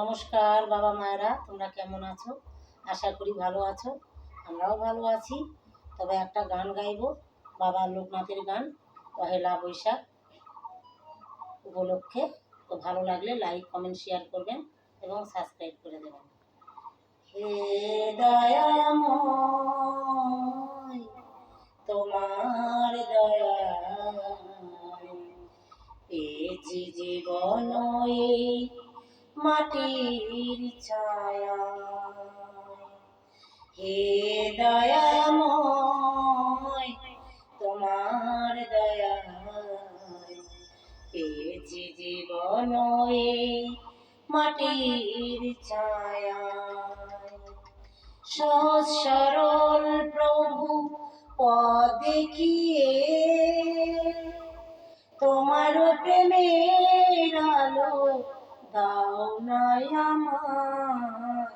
নমস্কার, বাবা মায়েরা, তোমরা কেমন আছো? আশা করি ভালো আছো, আমরাও ভালো আছি। তবে একটা গান গাইবো, বাবা লোকনাথের গান, পহেলা বৈশাখ উপলক্ষে। তো ভালো লাগলে লাইক, কমেন্ট, শেয়ার করবেন এবং সাবস্ক্রাইব করে দেবেন। হে দয়াময়, তোমার দয়া পেয়েছি জীবন মাটির ছায়া। হে দয়াময়, তোমার দয়া পেয়েছি জীবন মাটির ছায়া। সরল প্রভু পদ দেখিয়ে তোমার প্রেমের দাও নাই আমার।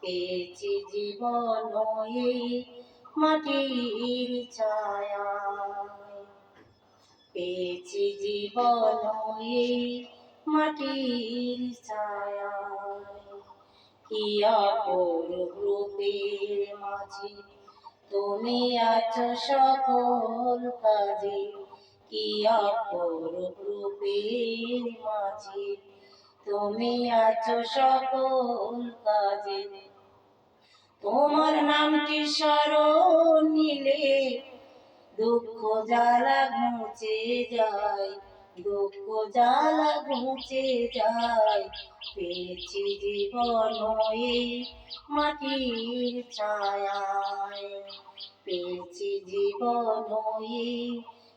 পেয়েছি জীবন মাটির ছায়া পেয়েছি জীবন মাটির ছায়া রূপের মাঝে তুমি আছো সকল কাজে? কি অপরূপ রূপের মাঝে তুমি আছো সকল কাজে। তোমার নামটি স্মরণ নিলে? দুঃখ জ্বালা ঘুচে যায়, দুঃখ জ্বালা ঘুচে যায়। পেয়েছি জীবন মাটির ছায়ায়। পেয়েছি জীবন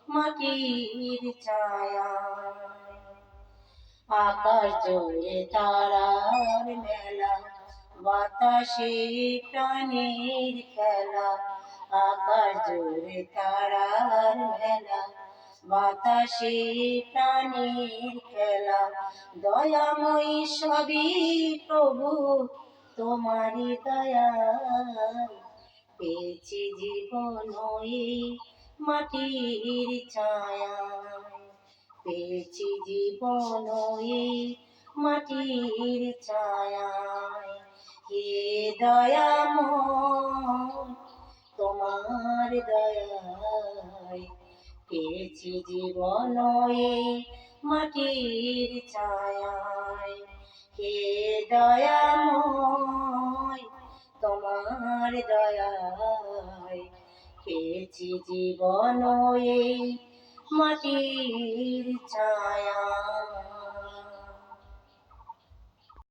মাটির ছায়ায়। আকাশ জোরে তারার মেলা, বাতাসে প্রাণীর খেলা। আকাশ জোরে তারার মেলা, বাতাসে প্রাণীর খেলা। দয়াময়ী সবই প্রভু, তোমারই দয়া পেয়েছি জীবন মাটির ছায়া পেয়েছি জীবন এই মাটির ছায়ায়। হে দয়াময়, তোমার দয়ায় পেয়েছি জীবন এই মাটির ছায়ায়। হে দয়াময়, তোমার দয়ায় পেয়েছি জীবন এই মাটির ছায়া।